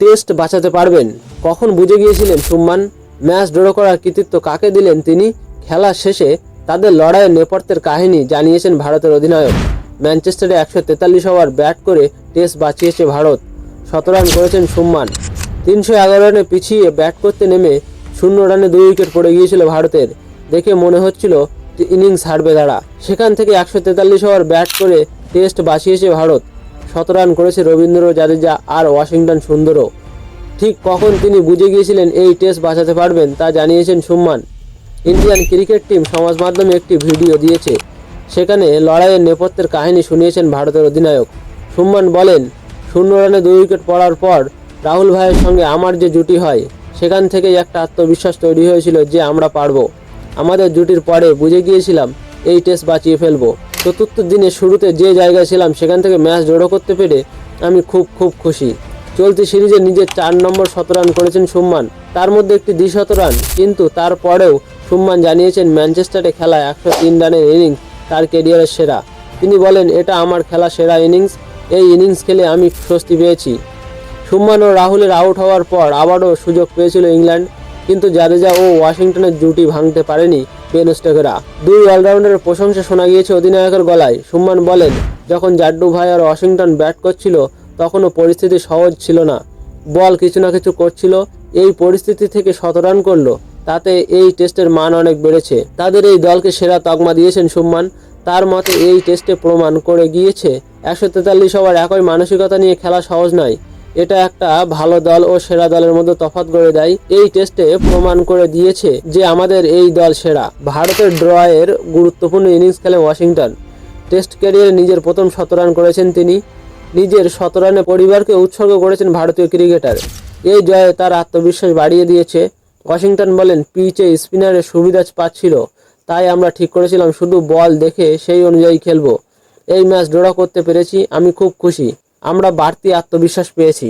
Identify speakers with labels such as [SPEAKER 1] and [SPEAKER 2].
[SPEAKER 1] Test বাঁচাতে পারবেন। কখন বুঝে গিয়েছিলেন সুম্মান ম্যাচ ড্র করার কৃতিত্ব কাকে দিলেন তিনি? খেলা শেষে তাদের লড়াইয়ের নেপথ্যের কাহিনী জানিয়েছেন ভারতের অধিনায়ক। ম্যানচেস্টারে একশো তেতাল্লিশ ওভার ব্যাট করে টেস্ট বাঁচিয়েছে ভারত। শত রান করেছেন সুম্মান তিনশো এগারো রানে পিছিয়ে ব্যাট করতে নেমে শূন্য রানে দুই উইকেট পড়ে গিয়েছিল ভারতের। দেখে মনে হচ্ছিল ইনিংস হারবে তারা। সেখান থেকে একশো তেতাল্লিশ ওভার ব্যাট করে টেস্ট বাঁচিয়েছে ভারত। শত রান করেছে রবীন্দ্র জাদেজা আর ওয়াশিংটন সুন্দরও। ঠিক কখন তিনি বুঝে গিয়েছিলেন এই টেস্ট বাঁচাতে পারবেন তা জানিয়েছেন সুম্মান ইন্ডিয়ান ক্রিকেট টিম সমাজ মাধ্যমে একটি ভিডিও দিয়েছে। সেখানে লড়াইয়ের নেপথ্যের কাহিনী শুনিয়েছেন ভারতের অধিনায়ক। সুম্মান বলেন, শূন্য রানে দুই উইকেট পড়ার পর রাহুল ভাইয়ের সঙ্গে আমার যে জুটি হয়, সেখান থেকেই একটা আত্মবিশ্বাস তৈরি হয়েছিল যে আমরা পারব। আমাদের জুটির পরে বুঝে গিয়েছিলাম, এই টেস্ট বাঁচিয়ে ফেলব। চতুর্থ দিনে শুরুতে যে জায়গায় ছিলাম, সেখান থেকে ম্যাচ জড়ো করতে পেরে আমি খুব খুব খুশি। চলতি সিরিজে নিজের চার নম্বর শতরান করেছেন সুম্মান। তার মধ্যে একটি দ্বিশত রান, কিন্তু তারপরেও সুম্মান জানিয়েছেন ম্যানচেস্টারে খেলা একশো তিন রানের ইনিংস তার কেরিয়ারের সেরা। তিনি বলেন, এটা আমার খেলা সেরা ইনিংস। এই ইনিংস খেলে আমি স্বস্তি পেয়েছি। সুম্মান ও রাহুলের আউট হওয়ার পর আবারও সুযোগ পেয়েছিল ইংল্যান্ড। কিন্তু জাদেজা ও ওয়াশিংটনের জুটি ভাঙতে পারেনি পেন স্টোকেরা দুই অলরাউন্ডারের প্রশংসা শোনা গিয়েছে অধিনায়কের গলায়। সুম্মান বলেন, যখন জাড্ডু ভাই আর ওয়াশিংটন ব্যাট করছিল, তখনও পরিস্থিতি সহজ ছিল না। বল কিছু না কিছু করছিল, এই পরিস্থিতি থেকে শত রান করল। তাতে এই টেস্টের মান অনেক বেড়েছে। তাদের এই দলকে সেরা তকমা দিয়েছেন সুম্মান তার মতে এই টেস্টে প্রমাণ করে গিয়েছে, একশো তেতাল্লিশ ওভার একই মানসিকতা নিয়ে খেলা সহজ নয়। এটা একটা ভালো দল ও সেরা দলের মধ্যে তফাৎ করে দেয়। এই টেস্টে প্রমাণ করে দিয়েছে যে আমাদের এই দল সেরা। ভারতের ড্রয়ের গুরুত্বপূর্ণ ইনিংস খেলে ওয়াশিংটন। টেস্ট ক্যারিয়ারে নিজের প্রথম শতরান করেছেন তিনি। নিজের শতরানে পরিবারকে উৎসর্গ করেছেন ভারতীয় ক্রিকেটার এই জয়ে তার আত্মবিশ্বাস বাড়িয়ে দিয়েছে। ওয়াশিংটন বলেন, পিচে স্পিনারের সুবিধা পাচ্ছিল। তাই আমরা ঠিক করেছিলাম, শুধু বল দেখে সেই অনুযায়ী খেলব। এই ম্যাচ ড্র করতে পেরেছি, আমি খুব খুশি। আমরা বাড়তি আত্মবিশ্বাস পেয়েছি।